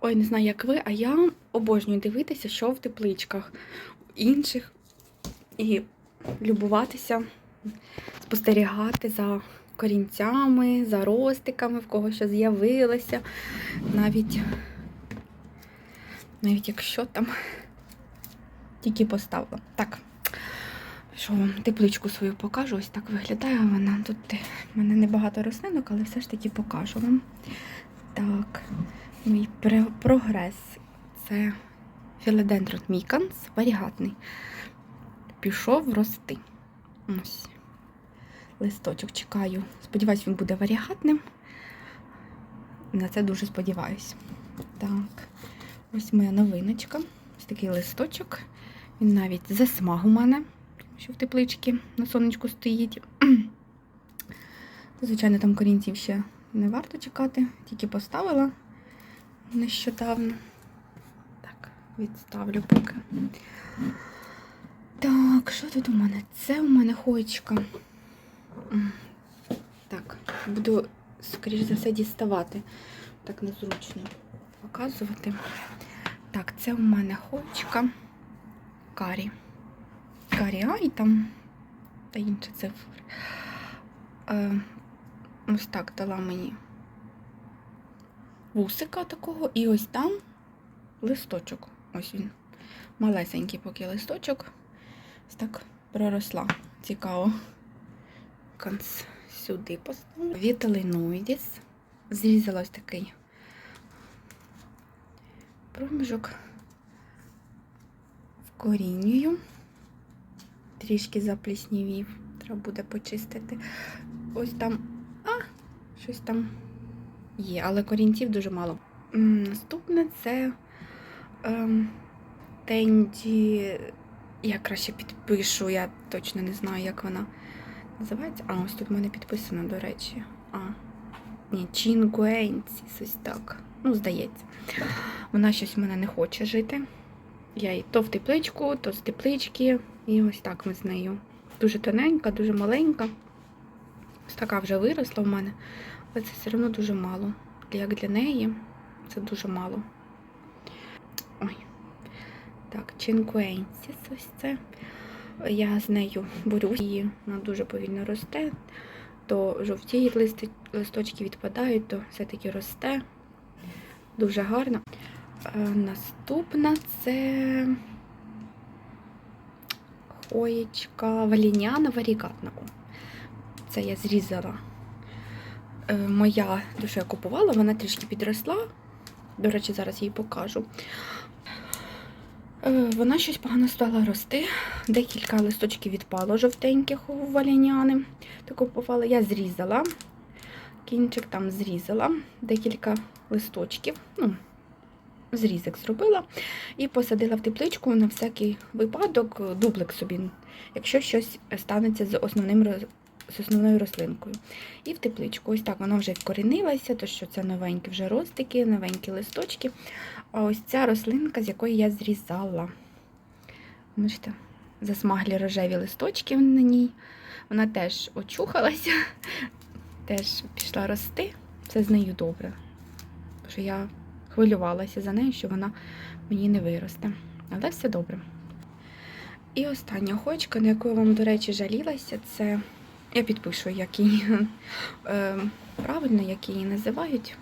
Ой, не знаю, як ви, а я обожнюю дивитися, що в тепличках інших і любуватися, спостерігати за корінцями, за ростиками, в кого що з'явилося. Навіть, навіть якщо там тільки поставила. Так. Що вам тепличку свою покажу, ось так виглядає вона. Тут в мене небагато рослинок, але все ж таки покажу вам. Так, мій прогрес це філодендрон міканс, варігатний. Пішов рости. Ось. Листочок чекаю. Сподіваюсь, він буде варігатним. На це дуже сподіваюсь. Так, ось моя новиночка. Ось такий листочок. Він навіть засмаг у мене, що в тепличці на сонечку стоїть. Звичайно, там корінців ще не варто чекати, тільки поставила нещодавно. Так, відставлю поки. Так, що тут у мене? Це у мене хоєчка. Так, буду, скоріш за все, діставати. Так незручно показувати. Так, це у мене хоєчка. Карі. Карі А і там та інші цифри. Е, ось так дала мені вусика такого, і ось там листочок. Ось він. Малесенький поки листочок. Ось так проросла. Цікаво. Конц сюди поставлю. Віталіноїдіс. Зрізала ось такий проміжок. Вкорінюю. Трішки запліснівів. Треба буде почистити. Ось там. А, щось там є, але корінців дуже мало. Наступне це ем, Тенді. Я краще підпишу, я точно не знаю, як вона називається. А, ось тут в мене підписано, до речі. А, ні, Чінгуенціс, ось так. Ну, здається. Вона щось в мене не хоче жити. Я її то в тепличку, то з теплички. І ось так ми з нею. Дуже тоненька, дуже маленька. Ось така вже виросла в мене, але це все одно дуже мало. Як для неї, це дуже мало. Ой. Так, Чинкуенсіс ось це. Я з нею борюсь, її вона дуже повільно росте. То жовтіють листи, листочки відпадають, то все-таки росте. Дуже гарно. Е, Наступна це хоєчка валіняна варігатна. О, Це я зрізала. Е, Моя, я купувала, вона трішки підросла. До речі, зараз її покажу. Е, Вона щось погано стала рости. Декілька листочків відпало жовтеньких у валіняни. То купувала. Я зрізала. Кінчик там зрізала декілька листочків. Ну, зрізок зробила і посадила в тепличку на всякий випадок, дублик собі, якщо щось станеться з основним з основною рослинкою. І в тепличку. Ось так вона вже вкорінилася, то що це новенькі вже ростики, новенькі листочки. А ось ця рослинка, з якої я зрізала. Бачите, засмаглі рожеві листочки на ній. Вона теж очухалася, теж пішла рости. Все з нею добре. Тому що я хвилювалася за нею, що вона мені не виросте. Але все добре. І остання охочка, на яку я вам, до речі, жалілася, це я підпишу, як її е, правильно, як її називають.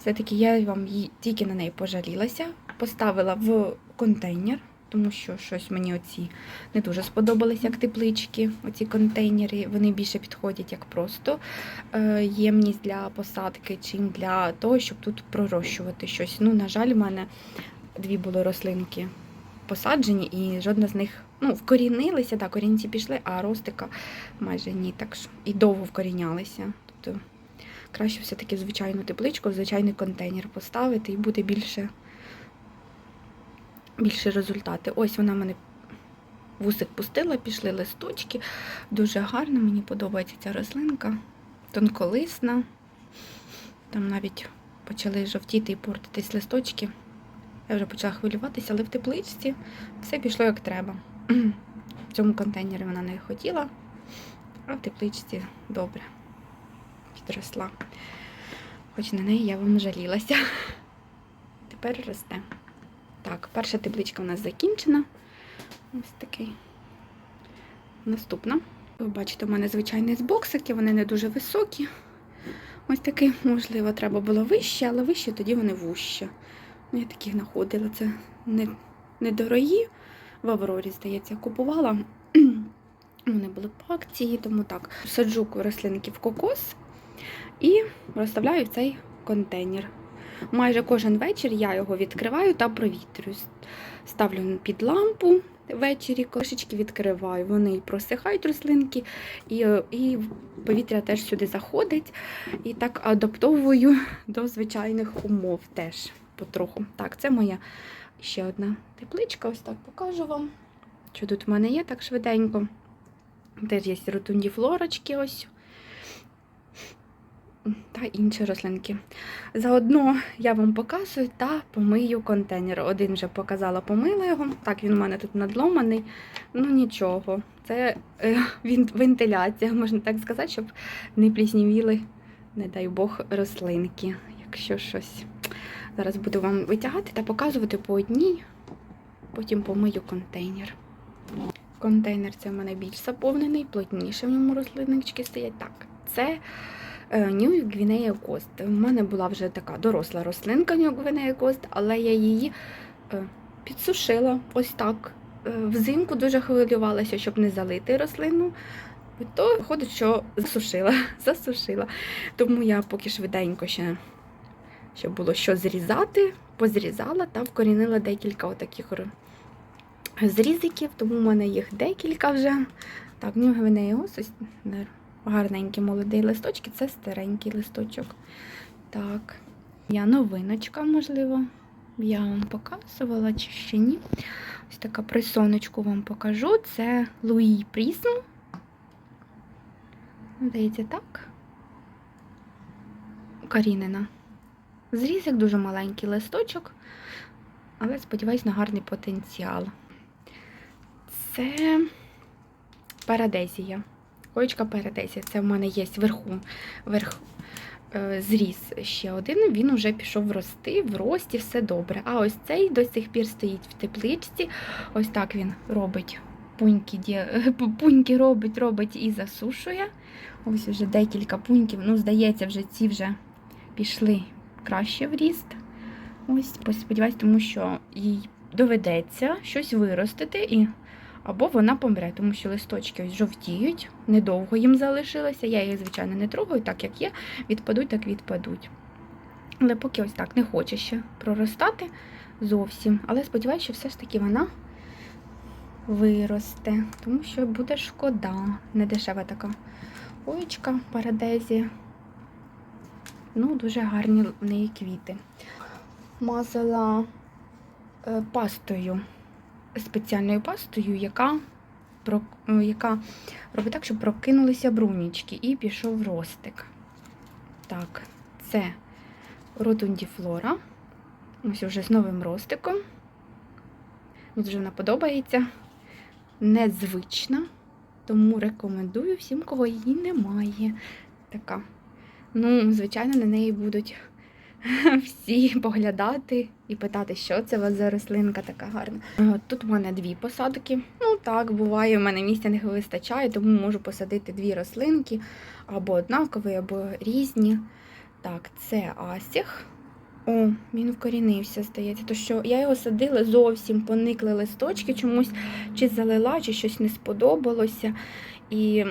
Все-таки я вам тільки на неї пожалілася, поставила в контейнер, тому що щось мені оці не дуже сподобалися, як теплички. Оці контейнери вони більше підходять як просто е, ємність для посадки, чим для того, щоб тут пророщувати щось. Ну, на жаль, в мене дві були рослинки посаджені, і жодна з них ну, вкорінилися, так, корінці пішли, а ростика майже ні. Так що і довго вкорінялися. Тобто краще все-таки звичайну тепличку, звичайний контейнер поставити і буде більше, більше результати. Ось вона мене вусик пустила, пішли листочки. Дуже гарно, мені подобається ця рослинка. Тонколисна. Там навіть почали жовтіти і портитись листочки. Я вже почала хвилюватися, але в тепличці все пішло як треба. В цьому контейнері вона не хотіла, а в тепличці добре підросла. Хоч на неї я вам жалілася. переросте. Так, перша тепличка у нас закінчена. Ось такий. Наступна. Ви бачите, у мене звичайні з боксики, вони не дуже високі. Ось такий, можливо, треба було вище, але вище тоді вони вужче. Ну, я таких знаходила. Це не, недорогі. В Аврорі, здається, купувала. Вони були по акції, тому так. Саджу рослинки в кокос і розставляю цей контейнер. Майже кожен вечір я його відкриваю та провітрюю. Ставлю під лампу ввечері, кошечки відкриваю. Вони просихають рослинки, і, і повітря теж сюди заходить. І так адаптовую до звичайних умов теж потроху. Так, це моя ще одна тепличка. Ось так покажу вам. Що тут в мене є так швиденько. Теж є ротунді флорочки ось. Та інші рослинки. Заодно я вам показую та помию контейнер. Один вже показала, помила його. Так, він у мене тут надломаний. Ну нічого. Це е, вентиляція, можна так сказати, щоб не пліснівіли, не дай Бог, рослинки. Якщо щось. Зараз буду вам витягати та показувати по одній, потім помию контейнер. Контейнер це в мене більш заповнений, плотніше в ньому рослиннички стоять. Так, це Нью Гвінея Кост. У мене була вже така доросла рослинка Нью Гвінея Кост, але я її е, підсушила ось так. Е, Взимку дуже хвилювалася, щоб не залити рослину. То виходить, що засушила, засушила. Тому я поки швиденько ще, щоб було що зрізати, позрізала та вкорінила декілька отаких зрізиків, тому в мене їх декілька вже. Так, Гвінея Кост, ось де гарненькі молоді листочки, це старенький листочок. Так, я новиночка, можливо, я вам показувала чи ще ні. Ось така присоночку вам покажу. Це Луї Прісм. Здається, так. Карінина. Зрізик дуже маленький листочок, але сподіваюсь на гарний потенціал. Це парадезія. Коєчка передесія. Це в мене є вверху, верх, е, зріс ще один, він вже пішов рости, в рості все добре. А ось цей до сих пір стоїть в тепличці. Ось так він робить пуньки, пуньки робить, робить і засушує. Ось вже декілька пуньків. Ну, здається, вже ці вже пішли краще в ріст. Ось, сподіваюсь, тому що їй доведеться щось виростити і або вона помре, тому що листочки ось жовтіють, недовго їм залишилося. Я їх, звичайно, не трогаю, так як є. Відпадуть, так відпадуть. Але поки ось так не хоче ще проростати зовсім. Але сподіваюся, що все ж таки вона виросте, тому що буде шкода. Не дешева така оєчка парадезія. Ну, дуже гарні в неї квіти. Мазала е, пастою спеціальною пастою, яка е, яка робить так, щоб прокинулися брунічки і пішов ростик. Так, це ротундіфлора. Ось вже з новим ростиком. Мені дуже вона подобається. Незвична, тому рекомендую всім, кого її немає. Така. Ну, звичайно, на неї будуть всі поглядати і питати, що це у вас за рослинка така гарна. Е, Тут у мене дві посадки. Ну так, буває, у мене місця не вистачає, тому можу посадити дві рослинки або однакові, або різні. Так, це асіх. О, він вкорінився, здається. То що я його садила зовсім поникли листочки, чомусь чи залила, чи щось не сподобалося. І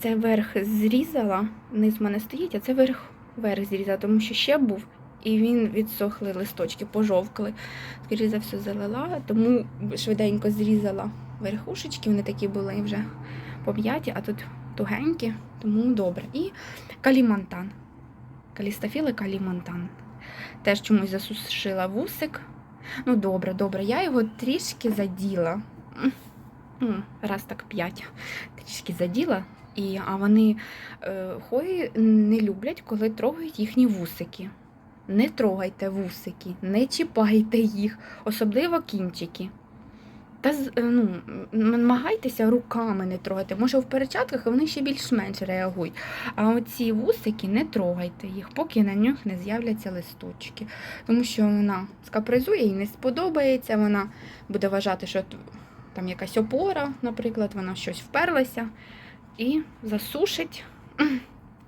це верх зрізала, низ в мене стоїть, а це верх, верх зрізала, тому що ще був і він відсохли листочки, пожовкли. Скоріше за все, залила, тому швиденько зрізала верхушечки, вони такі були вже пом'яті, а тут тугенькі, тому добре. І калімантан. Калістафіли калімантан. Теж чомусь засушила вусик. Ну, добре, добре. Я його трішки заділа. М, Раз так п'ять. Трішки заділа. І, а вони е, хої не люблять, коли трогають їхні вусики. Не трогайте вусики, не чіпайте їх, особливо кінчики. Та е, ну, намагайтеся руками не трогати. Може, в перчатках вони ще більш-менш реагують. А оці вусики не трогайте їх, поки на них не з'являться листочки. Тому що вона скапризує, їй не сподобається, вона буде вважати, що там якась опора, наприклад, вона щось вперлася і засушить.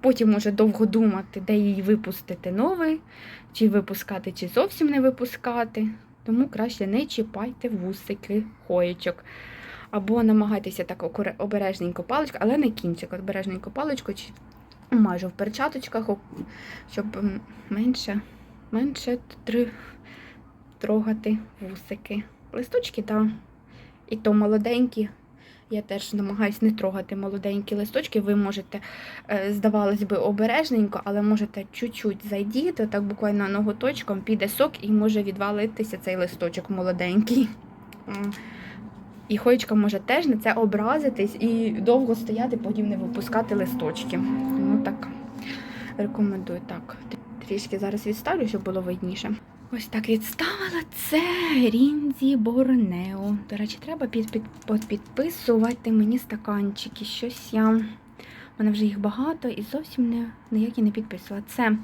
Потім може довго думати, де її випустити новий, чи випускати, чи зовсім не випускати. Тому краще не чіпайте вусики хоєчок. Або намагайтеся так обережненько паличку, але не кінчик, обережненько паличку, чи майже в перчаточках, щоб менше, менше три, трогати вусики. Листочки, так. І то молоденькі. Я теж намагаюся не трогати молоденькі листочки. Ви можете, е, здавалось би, обережненько, але можете чуть-чуть зайдіти, так буквально ноготочком піде сок і може відвалитися цей листочок молоденький. І хоєчка може теж на це образитись і довго стояти, потім не випускати листочки. Тому так рекомендую так. Трішки зараз відставлю, щоб було видніше. Ось так відставила. Це Рінзі Борнео. До речі, треба під, під, підписувати мені стаканчики. Щось я. У мене вже їх багато і зовсім не, ніякі не підписувала. Це.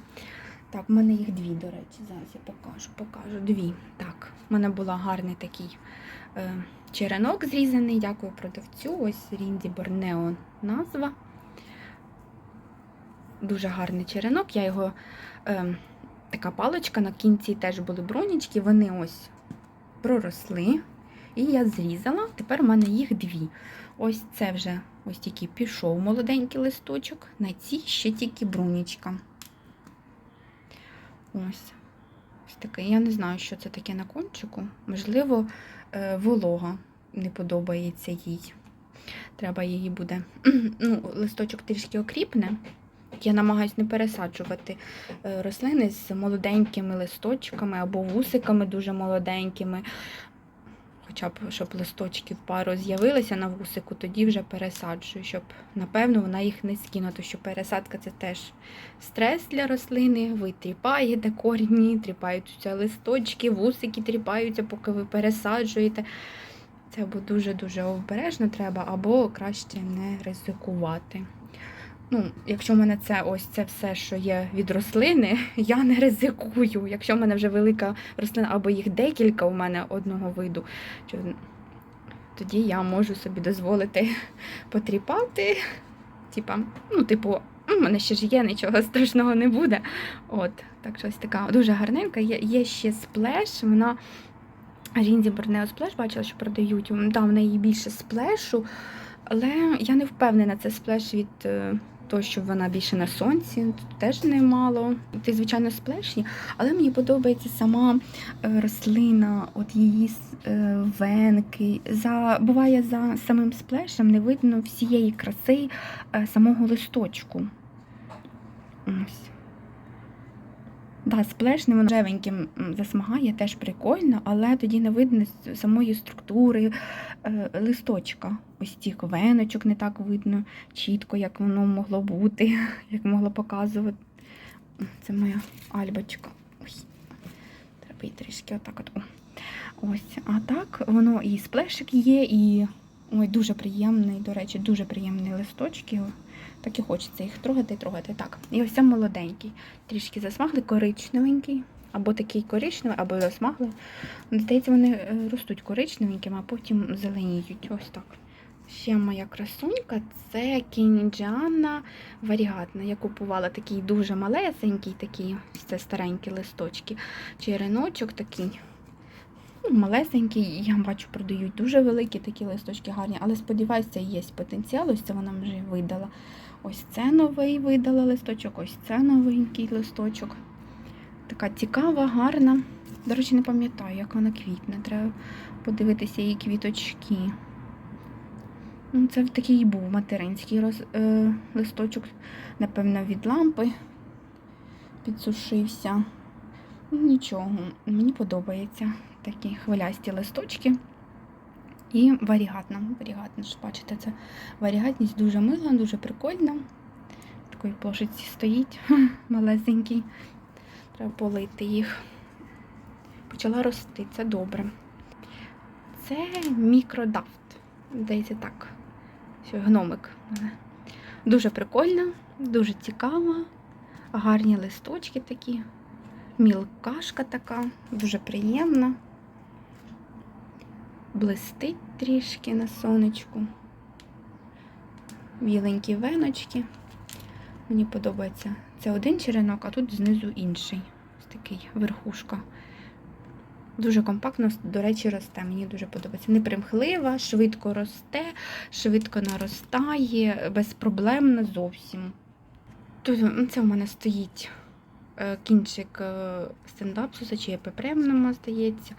Так, в мене їх дві, до речі. Зараз я покажу, покажу. Дві. Так, в мене була гарний такий е, черенок зрізаний. Дякую продавцю. Ось Рінзі Борнео назва. Дуже гарний черенок. Я його. Е, така паличка, на кінці теж були бронічки, вони ось проросли. І я зрізала, тепер в мене їх дві. Ось це вже ось тільки пішов молоденький листочок, на цій ще тільки брунічка. Ось. Ось таке. Я не знаю, що це таке на кончику. Можливо, е, волога не подобається їй. Треба її буде. Ну, листочок трішки окріпне. Я намагаюся не пересаджувати е, рослини з молоденькими листочками або вусиками дуже молоденькими. Хоча б щоб листочки в пару з'явилися на вусику, тоді вже пересаджую, щоб напевно вона їх не скинула, тому що пересадка це теж стрес для рослини. Ви тріпаєте корінні, тріпаються листочки, вусики тріпаються, поки ви пересаджуєте. Це дуже-дуже обережно треба, або краще не ризикувати. Ну, якщо в мене це ось це все, що є від рослини, я не ризикую. Якщо в мене вже велика рослина, або їх декілька у мене одного виду, то тоді я можу собі дозволити потріпати. Типа, ну, типу, «М, у мене ще ж є, нічого страшного не буде. От, так щось така дуже гарненька. Є, є ще сплеш, вона. Рінзі Борнео сплеш бачила, що продають. М, Да, в неї більше сплешу, але я не впевнена, це сплеш від того, що вона більше на сонці, теж немало. Ти, звичайно, сплешні, але мені подобається сама е, рослина, от її е, венки. За, буває, за самим сплешем не видно всієї краси е, самого листочку. Ось. Да, сплешним воно рожевеньким засмагає, теж прикольно, але тоді не видно самої структури е, листочка. Ось цих веночок не так видно чітко, як воно могло бути, як могло показувати. Це моя альбочка. Ой, треба її трішки отак от. Ось, а так воно і сплешик є, і ой, дуже приємний, до речі, дуже приємні листочки. Так і хочеться їх трогати і трогати. Так, і ось це молоденький. Трішки засмаглий, коричневенький, або такий коричневий, або засмаглий. Здається, вони е, ростуть коричневенькими, а потім зеленіють. Ось так. Ще моя красунька це кінджана варігатна. Я купувала такий дуже малесенький, такий, це старенькі листочки. Череночок такий. Малесенький, я бачу, продають дуже великі такі листочки гарні, але сподіваюся, є потенціал. Ось це вона вже видала. Ось це новий видала листочок, ось це новенький листочок. Така цікава, гарна. До речі, не пам'ятаю, як вона квітне. Треба подивитися її квіточки. Ну, Це такий був материнський роз, е, листочок, напевно, від лампи підсушився. Ну, Нічого, мені подобається такі хвилясті листочки. І варігатна. Варігатна, ж бачите, це варігатність дуже мила, дуже прикольна. В такої плошиці стоїть малесенький. Треба полити їх. Почала рости, це добре. це мікродафт. Здається, так. Що гномик. Дуже прикольно, дуже цікаво. Гарні листочки такі. Мілкашка така, дуже приємна. Блистить трішки на сонечку. Біленькі веночки. Мені подобається. Це один черенок, а тут знизу інший. Ось такий верхушка. Дуже компактно, до речі, росте. Мені дуже подобається. Непримхлива, швидко росте, швидко наростає, безпроблемно зовсім. Тут це в мене стоїть е, кінчик е, стендапсуса чи епипремнума, здається.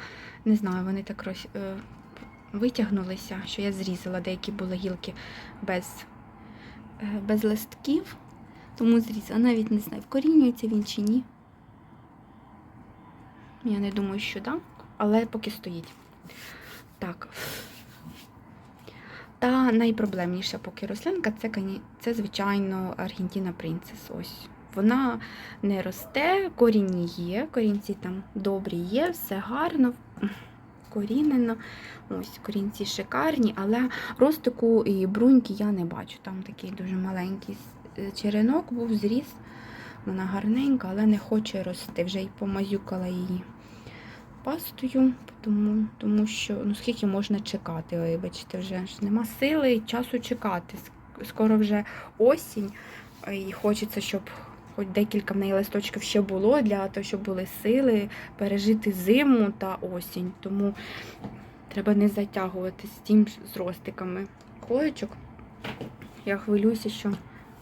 Не знаю, вони так е, витягнулися, що я зрізала. Деякі були гілки без, е, без листків, тому зрізала. Навіть не знаю, вкорінюється він чи ні. Я не думаю, що так, але поки стоїть. Так. Та найпроблемніша поки рослинка це, це звичайно, Аргентина Принцес. Ось. Вона не росте, корінні є, корінці там добрі є, все гарно, корінено. Ось корінці шикарні, але ростику і бруньки я не бачу. Там такий дуже маленький с- черенок був, зріс. Вона гарненька, але не хоче рости. Вже й помазюкала її пастою, тому, тому що ну скільки можна чекати. Бачите, вже ж нема сили і часу чекати. Скоро вже осінь, і хочеться, щоб хоч декілька в неї листочків ще було, для того, щоб були сили пережити зиму та осінь. Тому треба не затягувати з тим з ростиками коєчок. Я хвилююся, що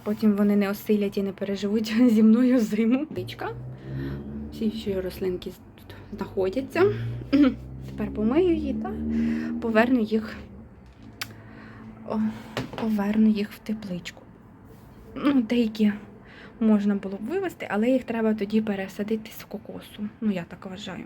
потім вони не осилять і не переживуть зі мною зиму. Дичка. Всі ще рослинки тут знаходяться. Тепер помию її та поверну їх, о, поверну їх в тепличку. Ну, деякі можна було б вивезти, але їх треба тоді пересадити з кокосу. Ну, я так вважаю.